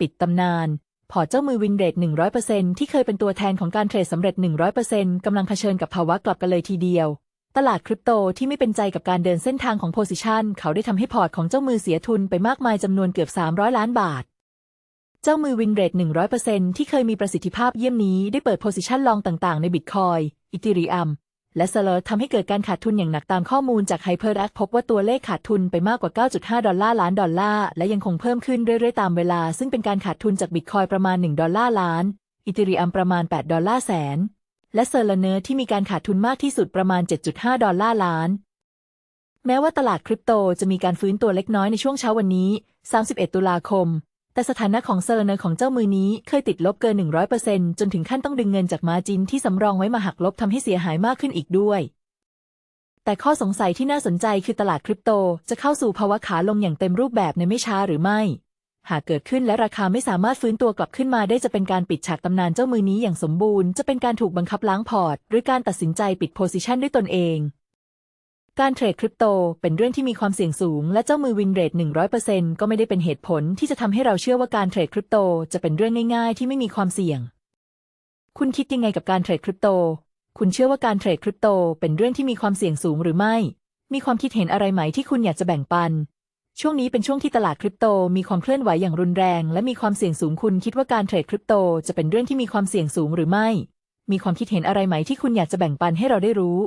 ปิดตำนาน พอเจ้ามือวินเรท100%ที่เคยเป็นตัวแทนของการเทรดสำเร็จ 100%กำลังเผชิญกับภาวะกลับกันเลยทีเดียว ตลาดคริปโตที่ไม่เป็นใจกับการเดินเส้นทางของโพซิชันเขาได้ทำให้พอร์ตของเจ้ามือเสียทุนไปมากมายจำนวนเกือบ 300 ล้านบาทเจ้ามือวินเรท100%ที่เคยมีประสิทธิภาพเยี่ยมนี้ได้เปิดโพซิชันลองต่างๆ ในบิตคอยอีเทเรียม และเซลอร์ทำให้เกิดการขาดทุนอย่างหนักตามข้อมูลจาก HyperX พบว่าตัวเลขขาดทุนไปมากกว่า 9.5 ดอลลาร์ล้านดอลลาร์และยังคงเพิ่มขึ้นเรื่อยๆ ตามเวลา ซึ่งเป็นการขาดทุนจากบิตคอยประมาณ 1 ดอลลาร์ล้านอีเทเรียมประมาณ 8 ดอลลาร์แสน และเซเลเนอร์ที่มีการขาดทุนมากที่สุดประมาณ 7.5 ดอลลาร์ล้าน แม้ว่าตลาดคริปโตจะมีการฟื้นตัวเล็กน้อยในช่วงเช้าวันนี้ 31 ตุลาคม แต่สถานะของเซอร์เนอร์ของเจ้ามือนี้เคยติดลบเกิน 100%จนถึงขั้นต้องดึงเงินจากมาจินที่สำรองไว้มาหักลบทำให้เสียหายมากขึ้นอีกด้วย แต่ข้อสงสัยที่น่าสนใจคือตลาดคริปโตจะเข้าสู่ภาวะขาลงอย่างเต็มรูปแบบในไม่ช้าหรือไม่ หากเกิดขึ้นและราคาไม่สามารถฟื้นตัวกลับขึ้นมาได้จะเป็นการปิดฉากตำนานเจ้ามือนี้อย่างสมบูรณ์ จะเป็นการถูกบังคับล้างพอร์ต หรือการตัดสินใจปิดโพซิชันด้วยตนเอง การเทรดคริปโตเป็นเรื่องที่มีความเสี่ยงสูง และเจ้ามือวินเรท100%ก็ไม่ได้เป็นเหตุผลที่จะทำให้เราเชื่อว่าการเทรดคริปโตจะเป็นเรื่องง่ายๆ ที่ไม่มีความเสี่ยง คุณคิดยังไงกับการเทรดคริปโต คุณเชื่อว่าการเทรดคริปโตเป็นเรื่องที่มีความเสี่ยงสูงหรือไม่ มีความคิดเห็นอะไรไหมที่คุณอยากจะแบ่งปัน ช่วงนี้เป็นช่วงที่ตลาดคริปโตมีความเคลื่อนไหวอย่างรุนแรง และมีความเสี่ยงสูง คุณคิดว่าการเทรดคริปโตจะเป็นเรื่องที่มีความเสี่ยงสูงหรือไม่ มีความคิดเห็นอะไรไหมที่คุณอยากจะแบ่งปันให้เราได้รู้